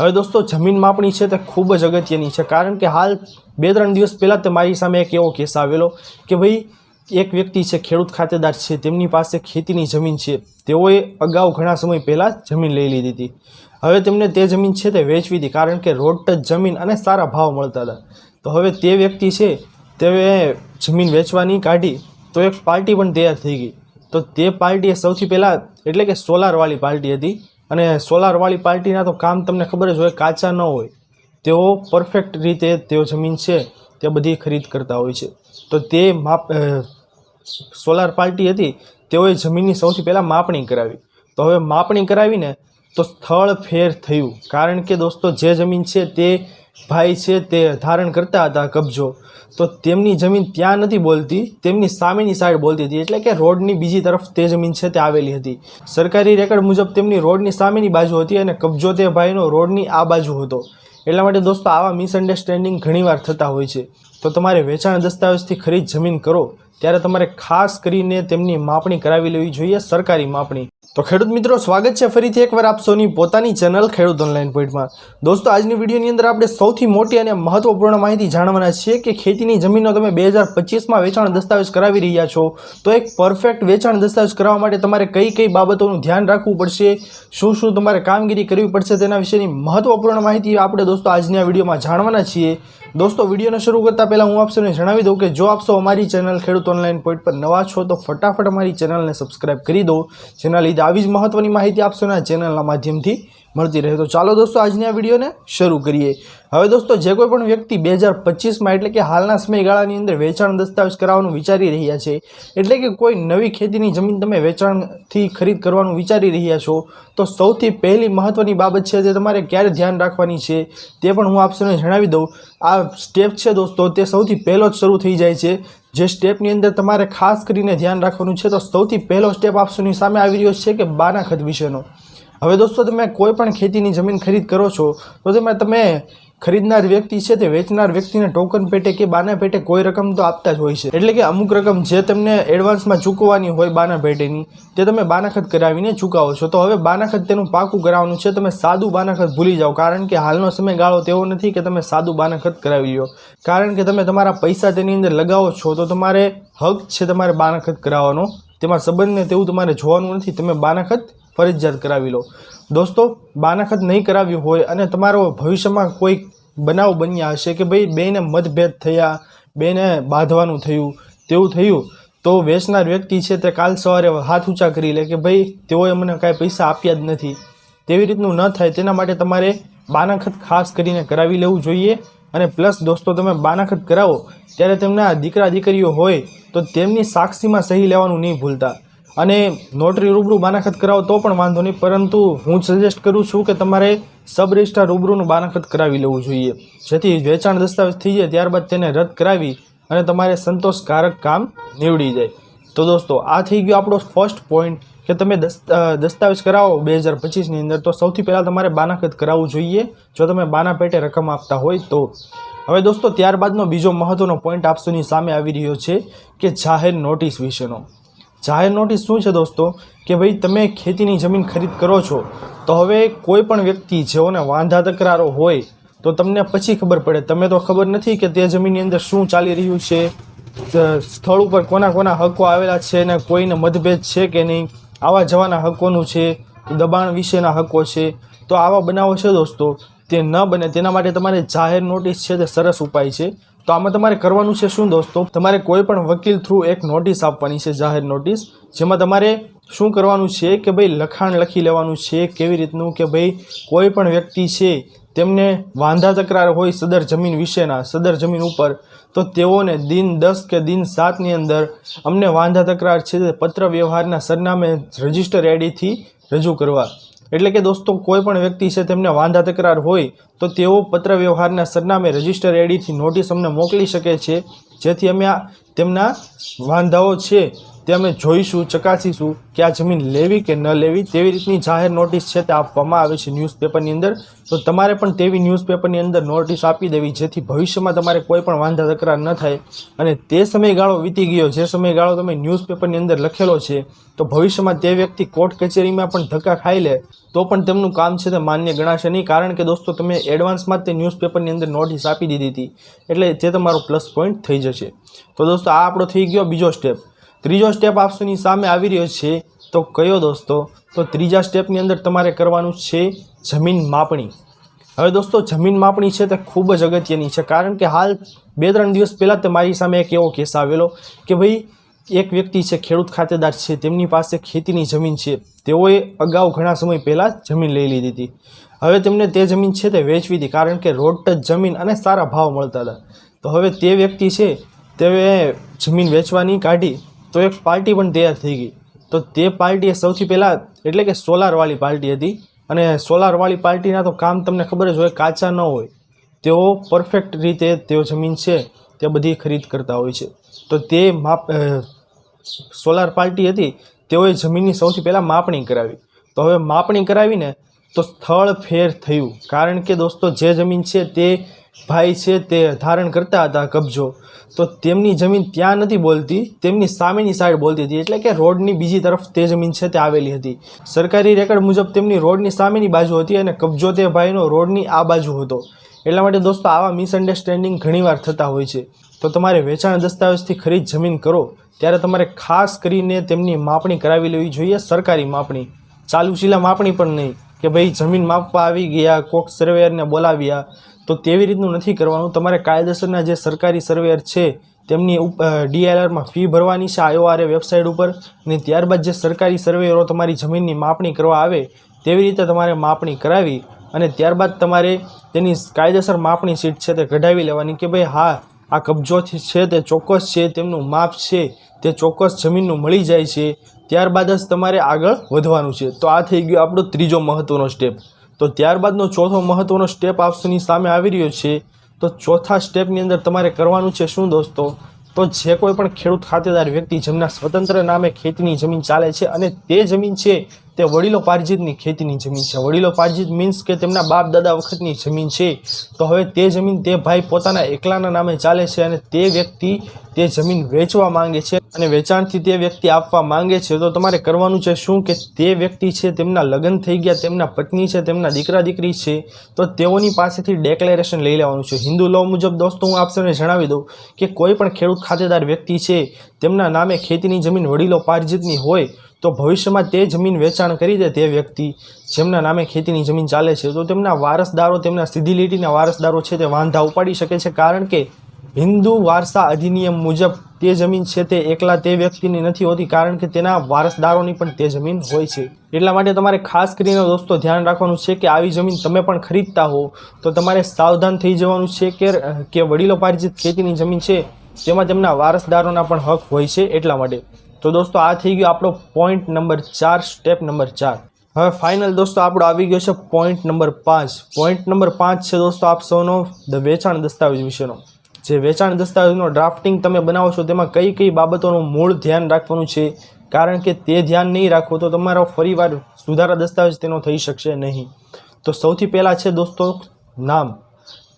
હવે દોસ્તો, જમીન માપણી છે તે ખૂબ જ અગત્યની છે. કારણ કે હાલ બે ત્રણ દિવસ પહેલાં જ મારી સામે એક એવો કેસ આવેલો કે ભાઈ, એક વ્યક્તિ છે, ખેડૂત ખાતેદાર છે, તેમની પાસે ખેતીની જમીન છે. તેઓએ અગાઉ ઘણા સમય પહેલાં જમીન લઈ લીધી હતી. હવે તેમને તે જમીન છે તે વેચવી હતી કારણ કે રોડ ટચ જમીન અને સારા ભાવ મળતા હતા. તો હવે તે વ્યક્તિ છે, તેઓએ જમીન વેચવાની કાઢી, તો એક પાર્ટી પણ તૈયાર થઈ ગઈ. તો તે પાર્ટીએ સૌથી પહેલાં, એટલે કે સોલારવાળી પાર્ટી હતી અને સોલારવાળી પાર્ટીના તો કામ તમને ખબર જ હોય, કાચા ન હોય. તેઓ પરફેક્ટ રીતે તેઓ જમીન છે, તે બધી ખરીદ કરતા હોય છે. તો તે માપ સોલાર પાર્ટી હતી, તેઓએ જમીનની સૌથી પહેલાં માપણી કરાવી. તો હવે માપણી કરાવીને તો સ્થળ ફેર થયું. કારણ કે દોસ્તો, જે જમીન છે તે ભાઈ છે તે ધારણ કરતા હતા કબજો. તો તેમની જમીન ત્યાં નથી બોલતી, તેમની સામેની સાઈડ બોલતી હતી. એટલે કે રોડની બીજી તરફ તે જમીન છે તે આવેલી હતી. સરકારી રેકર્ડ મુજબ તેમની રોડની સામેની બાજુ હતી અને કબજો તે ભાઈનો રોડની આ બાજુ હતો. એટલા માટે દોસ્તો આવા મિસઅન્ડરસ્ટેન્ડિંગ ઘણીવાર થતા હોય છે. તો તમારે વેચાણ દસ્તાવેજથી ખરીદ જમીન કરો. ત્યારે તમારે ખાસ કરીને તેમની માપણી કરાવી લેવી જોઈએ સરકારી માપણી. તો ખેડૂત મિત્રો, સ્વાગત છે ફરીથી એકવાર આપ સૌની પોતાની ચેનલ ખેડૂત ઓનલાઈન પોઈન્ટમાં દોસ્તો, આજની વિડીયોની અંદર આપણે સૌથી મોટી અને મહત્વપૂર્ણ માહિતી જાણવાના છીએ કે ખેતીની જમીનનો તમે બે હજાર પચીસમાં વેચાણ દસ્તાવેજ કરાવી રહ્યા છો. તો એક પરફેક્ટ વેચાણ દસ્તાવેજ કરાવવા માટે તમારે કઈ કઈ બાબતોનું ધ્યાન રાખવું પડશે, શું શું તમારે કામગીરી કરવી પડશે તેના વિશેની મહત્વપૂર્ણ માહિતી આપણે દોસ્તો આજની આ વિડીયોમાં જાણવાના છીએ. દોસ્તો વિડીયોને શરૂ કરતાં પહેલાં હું આપ જણાવી દઉં કે જો આપ સૌ અમારી ચેનલ ખેડૂત ઓનલાઈન પોઈન્ટ પર નવા છો તો ફટાફટ અમારી ચેનલને સબસ્ક્રાઈબ કરી દો, જેના લીધે આવી જ મહત્વની માહિતી આપશો ને ચેનલના માધ્યમથી. મળતી રહે. તો ચાલો દોસ્તો, આજની આ વિડીયોને શરૂ કરીએ. હવે દોસ્તો, જે કોઈ પણ વ્યક્તિ બે હજાર પચીસમાં એટલે કે હાલના સમયગાળાની અંદર વેચાણ દસ્તાવેજ કરાવવાનું વિચારી રહ્યા છે, એટલે કે કોઈ નવી ખેતીની જમીન તમે વેચાણથી ખરીદ કરવાનું વિચારી રહ્યા છો, તો સૌથી પહેલી મહત્ત્વની બાબત છે જે તમારે ક્યારે ધ્યાન રાખવાની છે તે પણ હું આપશોને જણાવી દઉં. આ સ્ટેપ છે દોસ્તો, તે સૌથી પહેલો જ શરૂ થઈ જાય છે. જે સ્ટેપની અંદર તમારે ખાસ કરીને ધ્યાન રાખવાનું છે, તો સૌથી પહેલો સ્ટેપ આપશોની સામે આવી રહ્યો છે કે બાના ખત વિશેનો. હવે દોસ્તો, તમે કોઈ પણ ખેતીની જમીન ખરીદ કરો છો, તો તેમાં તમે ખરીદનાર વ્યક્તિ છે તે વેચનાર વ્યક્તિને ટોકન પેટે કે બાના પેટે કોઈ રકમ તો આપતા જ હોય છે. એટલે કે અમુક રકમ જે તમને એડવાન્સમાં ચૂકવવાની હોય બાના પેટેની, તે તમે બાનાખત કરાવીને ચૂકાવો છો. તો હવે બાનાખત તેનું પાકું કરાવવાનું છે, તમે સાદું બાનાખત ભૂલી જાઓ. કારણ કે હાલનો સમયગાળો તેવો નથી કે તમે સાદું બાનાખત કરાવી લો કારણ કે તમે તમારા પૈસા તેની અંદર લગાવો છો, તો તમારે હક છે તમારે બાનાખત કરાવવાનો. તેમાં સંબંધને તેવું તમારે જોવાનું નથી. તમે બાનાખત ફરજિયાત કરાવી લો. દોસ્તો, બાનાખત નહીં કરાવ્યું હોય અને તમારો ભવિષ્યમાં કોઈ બનાવ બન્યા હશે કે ભાઈ બેને મતભેદ થયા બેને બાંધવાનું થયું, તેવું થયું, તો વેચનાર વ્યક્તિ છે તે કાલ સવારે હાથ ઊંચા કરી લે કે ભાઈ તેઓએ મને કાંઈ પૈસા આપ્યા જ નથી. તેવી રીતનું ન થાય, તેના માટે તમારે બાનાખત ખાસ કરીને કરાવી લેવું જોઈએ. અને પ્લસ દોસ્તો, તમે બાનાખત કરાવો, ત્યારે તેમના દીકરા દીકરીઓ હોય તો તેમની સાક્ષીમાં સહી લેવાનું નહીં ભૂલતા. અને નોટરી રૂબરૂ બાનાખત કરાવો તો પણ વાંધો નહીં, પરંતુ હું સજેસ્ટ કરું છું કે તમારે સબ રજિસ્ટ્રાર રૂબરૂનું બાનાખત કરાવી લેવું જોઈએ. જેથી વેચાણ દસ્તાવેજ થઈ જાય, ત્યારબાદ તેને રદ કરાવી અને તમારે સંતોષકારક કામ નીવડી જાય. તો દોસ્તો, આ થઈ ગયો આપણો ફર્સ્ટ પોઈન્ટ કે તમે દસ્તાવેજ કરાવો બે હજાર પચીસની અંદર. તો સૌથી પહેલાં તમારે બાનાખત કરાવવું જોઈએ. જો તમે બાના પેટે રકમ આપતા હોય તો. હવે દોસ્તો, ત્યારબાદનો બીજો મહત્ત્વનો પોઈન્ટ આપસોની સામે આવી રહ્યો છે કે જાહેર નોટિસ વિશેનો. જાહેર નોટિસ શું છે દોસ્તો? કે ભાઈ તમે ખેતીની જમીન ખરીદ કરો છો, તો હવે કોઈ પણ વ્યક્તિ જેઓને વાંધા તકરારો હોય, તો તમને પછી ખબર પડે. તમે તો ખબર નથી કે તે જમીનની અંદર શું ચાલી રહ્યું છે સ્થળ ઉપર કોના કોના હકો આવેલા છે ને કોઈને મતભેદ છે કે નહીં? આવા જવાના હકોનું છે, દબાણ વિશેના હકો છે. તો આવા બનાવો છે દોસ્તો. તે ન બને. તેના માટે તમારે જાહેર નોટિસ છે તે સરસ ઉપાય છે. તો આમાં તમારે કરવાનું છે શું દોસ્તો? તમારે કોઈ પણ વકીલ થ્રુ એક નોટિસ આપવાની છે, જાહેર નોટિસ જેમાં તમારે શું કરવાનું છે કે ભાઈ લખાણ લખી લેવાનું છે, કેવી રીતનું કે ભાઈ કોઈ પણ વ્યક્તિ છે તેમને વાંધા તકરાર હોય સદર જમીન વિશેના, સદર જમીન ઉપર, તો તેઓને દિન દસ કે દિન સાતની અંદર અમને વાંધા તકરાર છે તે પત્ર વ્યવહારના સરનામે રજિસ્ટર આઈડીથી રજૂ કરવા. એટલે કે દોસ્તો, કોઈ પણ વ્યક્તિ છે, તેમને વાંધા તકરાર હોય, તો તેઓ પત્ર વ્યવહારના સરનામે રજિસ્ટર આઈડીથી નોટિસ અમને મોકલી શકે છે, જેથી અમે આ તેમના વાંધાઓ છે તે અમે જોઈશું, ચકાસીશું કે આ જમીન લેવી કે ન લેવી. તેવી રીતની જાહેર નોટિસ છે તે આપવામાં આવે છે ન્યૂઝપેપરની અંદર. તો તમારે પણ તેવી ન્યૂઝપેપરની અંદર નોટિસ આપી દેવી, જેથી ભવિષ્યમાં તમારે કોઈ પણ વાંધા, તકરાર ન થાય. અને તે સમયગાળો વીતી ગયો, જે સમયગાળો તમે ન્યૂઝપેપરની અંદર લખેલો છે, તો ભવિષ્યમાં તે વ્યક્તિ કોર્ટ કચેરીમાં પણ ધક્કા ખાઈ લે, તો પણ તેમનું કામ છે તે માન્ય ગણાશે નહીં. કારણ કે દોસ્તો, તમે એડવાન્સમાં તે ન્યૂઝપેપરની અંદર નોટિસ આપી દીધી હતી. એટલે તે તમારો પ્લસ પોઈન્ટ થઈ જશે. તો દોસ્તો, આ આપણો થઈ ગયો બીજો સ્ટેપ. ત્રીજો સ્ટેપ આપસોની સામે આવી રહ્યો છે. તો કયો દોસ્તો? તો ત્રીજા સ્ટેપની અંદર તમારે કરવાનું છે જમીન માપણી. હવે દોસ્તો, જમીન માપણી છે તે ખૂબ જ અગત્યની છે. કારણ કે હાલ બે ત્રણ દિવસ પહેલાં તો મારી સામે એક એવો કેસ આવેલો કે ભાઈ, એક વ્યક્તિ છે, ખેડૂત ખાતેદાર છે, તેમની પાસે ખેતીની જમીન છે. તેઓએ અગાઉ ઘણા સમય પહેલાં જમીન લઈ લીધી હતી. હવે તેમને તે જમીન છે તે વેચવી હતી કારણ કે રોડ ટચ જમીન અને સારા ભાવ મળતા હતા. તો હવે તે વ્યક્તિ છે તેએ જમીન વેચવાની કાઢી તો એક પાર્ટી પણ તૈયાર થઈ ગઈ. તો તે પાર્ટીએ સૌથી પહેલાં એટલે કે સોલારવાળી પાર્ટી હતી અને સોલારવાળી પાર્ટીના તો કામ તમને ખબર જ હોય, કાચા ન હોય. તેઓ પરફેક્ટ રીતે તેઓ જમીન છે તે બધી ખરીદ કરતા હોય છે. તો તે માપ સોલાર પાર્ટી હતી, તેઓએ જમીનની સૌથી પહેલાં માપણી કરાવી. તો હવે માપણી કરાવીને તો સ્થળ ફેર થયું. કારણ કે દોસ્તો, જે જમીન છે તે ભાઈ છે તે ધારણ કરતા હતા કબજો. તો તેમની જમીન ત્યાં નથી બોલતી, તેમની સામેની સાઈડ બોલતી હતી. એટલે કે રોડની બીજી તરફ તે જમીન છે તે આવેલી હતી. સરકારી રેકર્ડ મુજબ તેમની રોડની સામેની બાજુ હતી અને કબજો તે ભાઈનો રોડની આ બાજુ હતો. એટલા માટે દોસ્તો આવા મિસઅન્ડરસ્ટેન્ડિંગ ઘણીવાર થતા હોય છે. તો તમારે વેચાણ દસ્તાવેજથી ખરીદ જમીન કરો. ત્યારે તમારે ખાસ કરીને તેમની માપણી કરાવી લેવી જોઈએ, સરકારી માપણી. ચાલુ શીલા માપણી પણ નહીં કે ભાઈ જમીન માપવા આવી ગયા, કોક સર્વેયરને બોલાવ્યા. તો તેવી રીતનું નથી કરવાનું. તમારે કાયદેસરના જે સરકારી સર્વેયર છે, તેમની ડીએલઆરમાં ફી ભરવાની છે આઈઓઆરએ વેબસાઇટ ઉપર. અને ત્યારબાદ જે સરકારી સર્વેયરો તમારી જમીનની માપણી કરવા આવે, તેવી રીતે તમારે માપણી કરાવી અને ત્યારબાદ તમારે તેની કાયદેસર માપણી સીટ છે તે કઢાવી લેવાની કે ભાઈ હા, આ કબજો છે તે ચોક્કસ છે, તેમનું માપ છે, તે ચોક્કસ જમીનનું મળી જાય છે. ત્યારબાદ જ તમારે આગળ વધવાનું છે. તો આ થઈ ગયો આપણો ત્રીજો મહત્ત્વનો સ્ટેપ તો ત્યારબાદનો ચોથો મહત્ત્વનો સ્ટેપ આપસોની સામે આવી રહ્યો છે. તો ચોથા સ્ટેપની અંદર તમારે કરવાનું છે શું દોસ્તો? તો જે કોઈ પણ ખેડૂત ખાતેદાર વ્યક્તિ જેમના સ્વતંત્ર નામે ખેતીની જમીન ચાલે છે અને તે જમીન છે તે વડીલો પારજીતની ખેતીની જમીન છે. વડીલો પારજીત મીન્સ કે તેમના બાપ દાદા વખતની જમીન છે. તો હવે તે જમીન તે ભાઈ પોતાના એકલાના નામે ચાલે છે અને તે વ્યક્તિ તે જમીન વેચવા માંગે છે અને વેચાણથી તે વ્યક્તિ આપવા માંગે છે. તો તમારે કરવાનું છે શું? કે તે વ્યક્તિ છે તેમના લગ્ન થઈ ગયા, તેમના પત્ની છે, તેમના દીકરા દીકરી છે. તો તેઓની પાસેથી ડેક્લેરેશન લઈ લેવાનું છે. હિન્દુ લો મુજબ દોસ્તો, હું આપસને જણાવી દઉં કે કોઈ પણ ખેડૂત ખાતેદાર વ્યક્તિ છે, તેમના નામે ખેતીની જમીન વડીલો પાર્જિતની હોય તો ભવિષ્યમાં તે જમીન વેચાણ કરી દે તે વ્યક્તિ જેમના નામે ખેતીની જમીન ચાલે છે, તો તેમના વારસદારો, તેમના સીધી લીટીના વારસદારો છે તે વાંધા ઉપાડી શકે છે. કારણ કે હિન્દુ વારસા અધિનિયમ મુજબ તે જમીન છે તે એકલા તે વ્યક્તિની નથી હોતી, કારણ કે તેના વારસદારોની પણ તે જમીન હોય છે. એટલા માટે તમારે ખાસ કરીને દોસ્તો ધ્યાન રાખવાનું છે કે આવી જમીન તમે પણ ખરીદતા હો તો તમારે સાવધાન થઈ જવાનું છે કે કે વડીલો પાર્જિત ખેતીની જમીન છે, તેમાં તેમના વારસદારોના પણ હક હોય છે એટલા માટે. તો દોસ્તો, આ થઈ ગયો આપણો પોઈન્ટ નંબર ચાર સ્ટેપ નંબર ચાર. હવે ફાઇનલ દોસ્તો, આપણો આવી ગયો છે પોઈન્ટ નંબર પાંચ. પોઈન્ટ નંબર પાંચ છે દોસ્તો, આપ સૌનો ધ વેચાણ દસ્તાવેજ વિશેનો. જે વેચાણ દસ્તાવેજનો ડ્રાફ્ટિંગ તમે બનાવો છો, તેમાં કઈ કઈ બાબતોનું મૂળ ધ્યાન રાખવાનું છે? કારણ કે તે ધ્યાન નહીં રાખો તો તમારો ફરીવાર સુધારા દસ્તાવેજ તેનો થઈ શકશે નહીં. તો સૌથી પહેલાં છે દોસ્તો, નામ.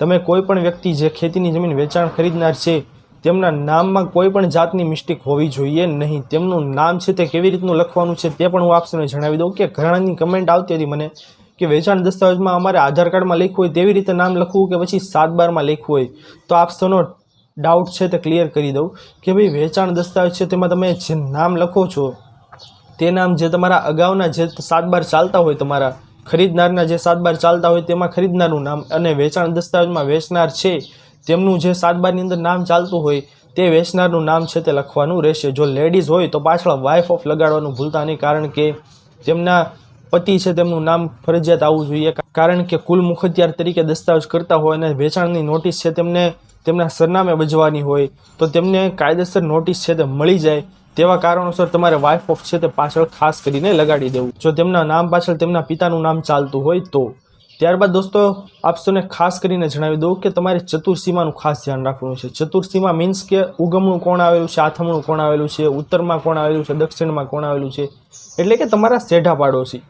તમે કોઈ પણ વ્યક્તિ જે ખેતીની જમીન વેચાણ ખરીદનાર છે તેમના નામમાં કોઈ પણ જાતની મિસ્ટેક હોવી જોઈએ નહીં. તેમનું નામ છે તે કેવી રીતનું લખવાનું છે તે પણ હું આપને જણાવી દઉં કે ઘણાની કમેન્ટ આવતી હતી મને કે વેચાણ દસ્તાવેજમાં અમારે આધાર કાર્ડમાં લખવું હોય તેવી રીતે નામ લખવું કે પછી સાત બારમાં લખવું હોય. તો આપ સૌનો ડાઉટ છે તે ક્લિયર કરી દઉં કે ભાઈ વેચાણ દસ્તાવેજ છે તેમાં તમે જે નામ લખો છો, તે નામ જે તમારા અગાઉના જે સાત બાર ચાલતા હોય તમારા, ખરીદનારના જે સાત બાર ચાલતા હોય તેમાં ખરીદનારનું નામ અને વેચાણ દસ્તાવેજમાં વેચનાર છે તેમનું જે સાતબારની અંદર નામ ચાલતું હોય તે વેચનારનું નામ છે તે લખવાનું રહેશે. જો લેડીઝ હોય તો પાછળ વાઇફ ઓફ લગાડવાનું ભૂલતા નહીં, કારણ કે તેમના પતિ છે તેમનું નામ ફરજિયાત આવવું જોઈએ. કારણ કે કુલ મુખત્યાર તરીકે દસ્તાવેજ કરતા હોય અને વેચાણની નોટિસ છે તેમને તેમના સરનામે બજવાની હોય, તો તેમને કાયદેસર નોટિસ છે તે મળી જાય. તેવા કારણોસર તમારે વાઇફ ઓફ છે તે પાછળ ખાસ કરીને લગાડી દેવું. જો તેમના નામ પાછળ તેમના પિતાનું નામ ચાલતું હોય તો ત્યારબાદ દોસ્તો આપશોને ખાસ કરીને જણાવી દઉં કે તમારે ચતુર્સીમાનું ખાસ ધ્યાન રાખવાનું છે. ચતુર્સીમા મીન્સ કે ઉગમણું કોણ આવેલું છે, આથમણું કોણ આવેલું છે, ઉત્તરમાં કોણ આવેલું છે, દક્ષિણમાં કોણ આવેલું છે. એટલે કે તમારા સેઢા પાડોશી.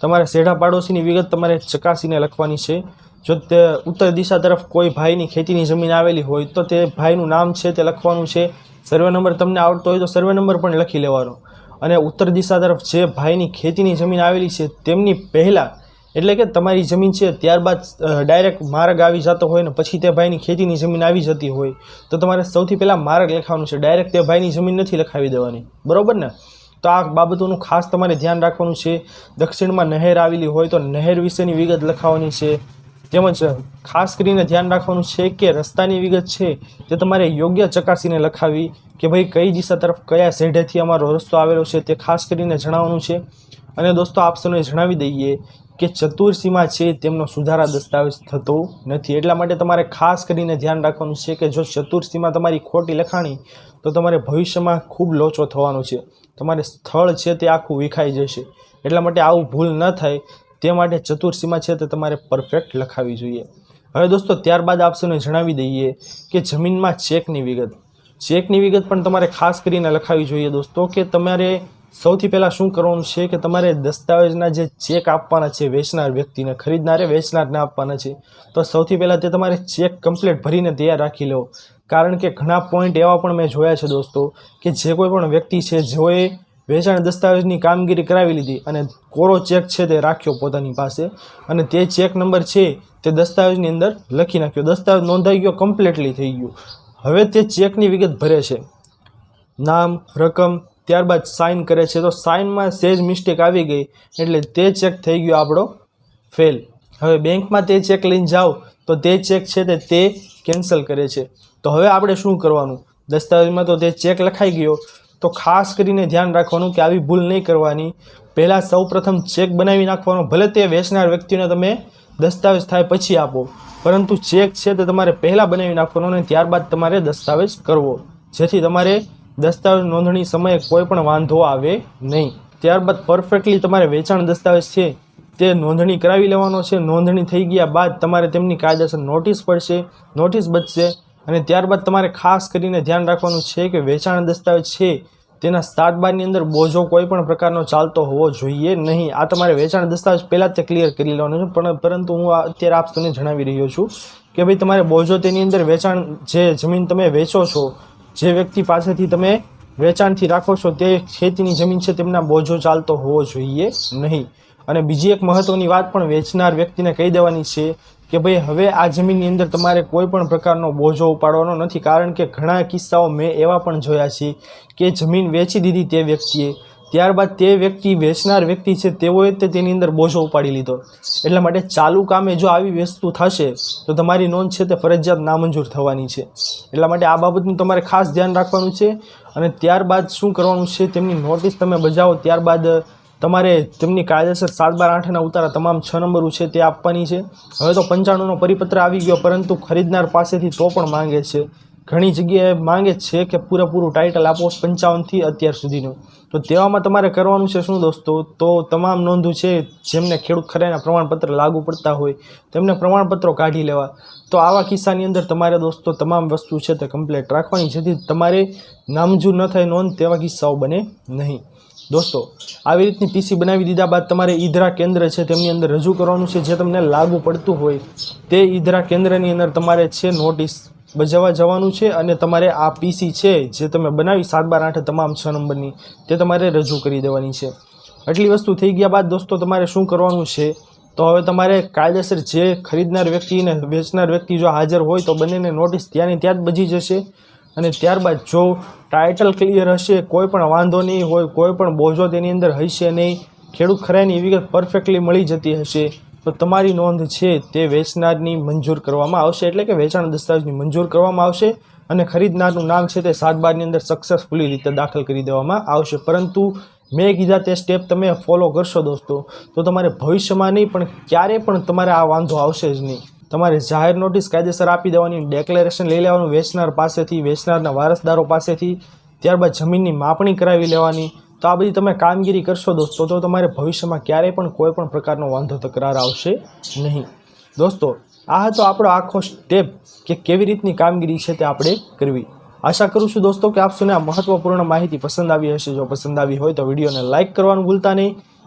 તમારા સેઢા પાડોશીની વિગત તમારે ચકાસીને લખવાની છે. જો તે ઉત્તર દિશા તરફ કોઈ ભાઈની ખેતીની જમીન આવેલી હોય તો તે ભાઈનું નામ છે, તે લખવાનું છે. સર્વે નંબર તમને આવડતો હોય તો સર્વે નંબર પણ લખી લેવાનો. અને ઉત્તર દિશા તરફ જે ભાઈની ખેતીની જમીન આવેલી છે, તેમની પહેલાં એટલે કે તમારી જમીન છે, ત્યારબાદ ડાયરેક્ટ માર્ગ આવી જતો હોય ને પછી તે ભાઈની ખેતીની જમીન આવી જતી હોય, તો તમારે સૌથી પહેલાં માર્ગ લખાવવાનું છે. ડાયરેક્ટ તે ભાઈની જમીન નથી લખાવી દેવાની. બરાબર ને? તો આ બાબતોનું ખાસ તમારે ધ્યાન રાખવાનું છે. દક્ષિણમાં નહેર આવેલી હોય તો નહેર વિશેની વિગત લખાવવાની છે. તેમજ ખાસ કરીને ધ્યાન રાખવાનું છે કે રસ્તાની વિગત છે, તે તમારે યોગ્ય ચકાસીને લખાવી કે ભાઈ કઈ દિશા તરફ કયા શેઢેથી અમારો રસ્તો આવેલો છે તે ખાસ કરીને જણાવવાનું છે. અને દોસ્તો, આપ સૌને જણાવી દઈએ કે ચતુર્સીમા છે તેમનો સુધારા દસ્તાવેજ થતો નથી. એટલા માટે તમારે ખાસ કરીને ધ્યાન રાખવાનું છે કે જો ચતુર્સીમાં તમારી ખોટી લખાણી, તો તમારે ભવિષ્યમાં ખૂબ લોચો થવાનો છે. તમારે સ્થળ છે તે આખું વિખાઈ જશે. એટલા માટે આવું ભૂલ ન થાય. તે માટે ચતુર્સીમા છે તે તમારે પરફેક્ટ લખાવી જોઈએ. હવે દોસ્તો, ત્યારબાદ આપશોને જણાવી દઈએ કે જમીનમાં ચેકની વિગત. ચેકની વિગત પણ તમારે ખાસ કરીને લખાવી જોઈએ દોસ્તો કે તમારે સૌથી પહેલાં શું કરવાનું છે કે તમારે દસ્તાવેજના જે ચેક આપવાના છે વેચનાર વ્યક્તિને, ખરીદનારે વેચનારને આપવાના છે, તો સૌથી પહેલાં તે તમારે ચેક કમ્પ્લીટ ભરીને તૈયાર રાખી લો. કારણ કે ઘણા પોઈન્ટ એવા પણ મેં જોયા છે દોસ્તો, કે જે કોઈ પણ વ્યક્તિ છે, જેઓએ વેચાણ દસ્તાવેજની કામગીરી કરાવી લીધી અને કોરો ચેક છે તે રાખ્યો પોતાની પાસે અને તે ચેક નંબર છે તે દસ્તાવેજની અંદર લખી નાખ્યો. દસ્તાવેજ નોંધાઈ ગયો કમ્પ્લીટલી થઈ ગયું. હવે તે ચેકની વિગત ભરે છે. નામ, રકમ ત્યારબાદ સાઇન કરે છે. તો સાઇનમાં સેજ મિસ્ટેક આવી ગઈ. એટલે તે ચેક થઈ ગયો આપણો ફેલ હવે બેંકમાં તે ચેક લઈને જાઓ. તો તે ચેક છે તે તે કેન્સલ કરે છે. તો હવે આપણે શું કરવાનું? દસ્તાવેજમાં તો તે ચેક લખાઈ ગયો. તો ખાસ કરીને ધ્યાન રાખવાનું કે આવી ભૂલ નહીં કરવાની. પહેલાં સૌપ્રથમ ચેક બનાવી નાખવાનો. ભલે તે વેચનાર વ્યક્તિને તમે દસ્તાવેજ થાય પછી આપો. પરંતુ ચેક છે તે તમારે પહેલાં બનાવી નાખવાનો અને ત્યારબાદ તમારે દસ્તાવેજ કરવો. જેથી તમારે દસ્તાવેજ નોંધણી સમયે કોઈ પણ વાંધો આવે નહીં. ત્યારબાદ પરફેક્ટલી તમારે વેચાણ દસ્તાવેજ છે તે નોંધણી કરાવી લેવાનો છે. નોંધણી થઈ ગયા બાદ તમારે તેમની કાયદેસર નોટિસ પડશે. નોટિસ બચશે અને ત્યારબાદ તમારે ખાસ કરીને ધ્યાન રાખવાનું છે કે વેચાણ દસ્તાવેજ છે તેના સ્ટાર્ટ બારની અંદર બોજો કોઈ પણ પ્રકારનો ચાલતો હોવો જોઈએ નહીં. આ તમારે વેચાણ દસ્તાવેજ પહેલાં તે ક્લિયર કરી લેવાનો છે. પણ પરંતુ હું અત્યારે આપ તમને જણાવી રહ્યો છું કે ભાઈ તમારે બોજો તેની અંદર વેચાણ જે જમીન તમે વેચો છો જે વ્યક્તિ પાસેથી તમે વેચાણથી રાખો છો, તે ખેતીની જમીન છે, તેમના બોજો ચાલતો હોવો જોઈએ નહીં. અને બીજી એક મહત્ત્વની વાત પણ વેચનાર વ્યક્તિને કહી દેવાની છે કે ભાઈ, હવે આ જમીનની અંદર તમારે કોઈ પણ પ્રકારનો બોજો ઉપાડવાનો નથી. કારણ કે ઘણા કિસ્સાઓ મેં એવા પણ જોયા છે કે જમીન વેચી દીધી તે વ્યક્તિએ ત્યારબાદ તે વ્યક્તિ, વેચનાર વ્યક્તિ છે, તેઓએ તે તેની અંદર બોજો ઉપાડી લીધો. એટલા માટે ચાલુ કામે જો આવી વસ્તુ થશે, તો તમારી નોંધ છે તે ફરજિયાત નામંજૂર થવાની છે. એટલા માટે આ બાબતનું તમારે ખાસ ધ્યાન રાખવાનું છે અને ત્યારબાદ શું કરવાનું છે તેમની નોટિસ તમે બજાવો. ત્યારબાદ તમારે તેમની કાયદેસર સાત બાર આઠના ઉતારા તમામ છ નંબરો છે તે આપવાની છે. હવે તો પંચાણુંનો પરિપત્ર આવી ગયો, પરંતુ ખરીદનાર પાસેથી તો પણ માંગે છે. ઘણી જગ્યાએ માંગે છે કે પૂરેપૂરું ટાઇટલ આપો પંચાવનથી અત્યાર સુધીનું. તો તેવામાં તમારે કરવાનું છે શું દોસ્તો? તો તમામ નોંધો છે જેમને ખેડૂત ખરાઈના પ્રમાણપત્ર લાગુ પડતા હોય તેમને પ્રમાણપત્રો કાઢી લેવા. તો આવા કિસ્સાની અંદર તમારે દોસ્તો તમામ વસ્તુ છે તે કમ્પ્લેટ રાખવાની, જેથી તમારે નામજૂર ન થાય નોંધ તેવા કિસ્સાઓ બને નહીં. દોસ્તો, આવી રીતની પીસી બનાવી દીધા બાદ તમારે ઈદરા કેન્દ્ર છે તેમની અંદર રજૂ કરવાનું છે જે તમને લાગુ પડતું હોય તે ઈદરા કેન્દ્રની અંદર તમારે છે નોટિસ બજાવવા જવાનું છે અને તમારે આ પીસી છે જે તમે બનાવી સાત બાર આઠ તમામ છ નંબરની, તે તમારે રજૂ કરી દેવાની છે. આટલી વસ્તુ થઈ ગયા બાદ દોસ્તો તમારે શું કરવાનું છે? તો હવે તમારે કાયદેસર જે ખરીદનાર વ્યક્તિ અને વેચનાર વ્યક્તિ જો હાજર હોય તો બંનેને નોટિસ ત્યાંની ત્યાં જ બજી જશે. અને ત્યારબાદ જો ટાઇટલ ક્લિયર હશે, કોઈ પણ વાંધો નહીં હોય, કોઈ પણ બોજો તેની અંદર હશે નહીં, ખેડૂત ખરાઈની વિગત પરફેક્ટલી મળી જતી હશે. તો તમારી નોંધ છે તે વેચનારની મંજૂર કરવામાં આવશે, એટલે કે વેચાણ દસ્તાવેજની મંજૂર કરવામાં આવશે અને ખરીદનારનું નામ છે તે સાત બારની અંદર સક્સેસફુલી રીતે દાખલ કરી દેવામાં આવશે. પરંતુ મેં કીધા તે સ્ટેપ તમે ફોલો કરશો દોસ્તો, તો તમારે ભવિષ્યમાં નહીં, પણ ક્યારે પણ તમારે આ વાંધો આવશે જ નહીં. તમારે જાહેર નોટિસ કાયદેસર આપી દેવાની ડેક્લેરેશન લઈ લેવાનું વેચનાર પાસેથી, વેચનારના વારસદારો પાસેથી, ત્યારબાદ જમીનની માપણી કરાવી લેવાની તો આ બધી તમે કામગીરી કરશો દોસ્તો, તો તમારે ભવિષ્યમાં ક્યારેય પણ કોઈ પણ પ્રકારનો વાંધો, તકરાર આવશે નહીં. દોસ્તો, આ હતો આપણો આખો સ્ટેપ કે કેવી રીતની કામગીરી છે તે આપણે કરવી. આશા કરું છું દોસ્તો કે આપ સૌને આ મહત્વપૂર્ણ માહિતી પસંદ આવી હશે. જો પસંદ આવી હોય તો વિડીયોને લાઇક કરવાનું ભૂલતા નહીં.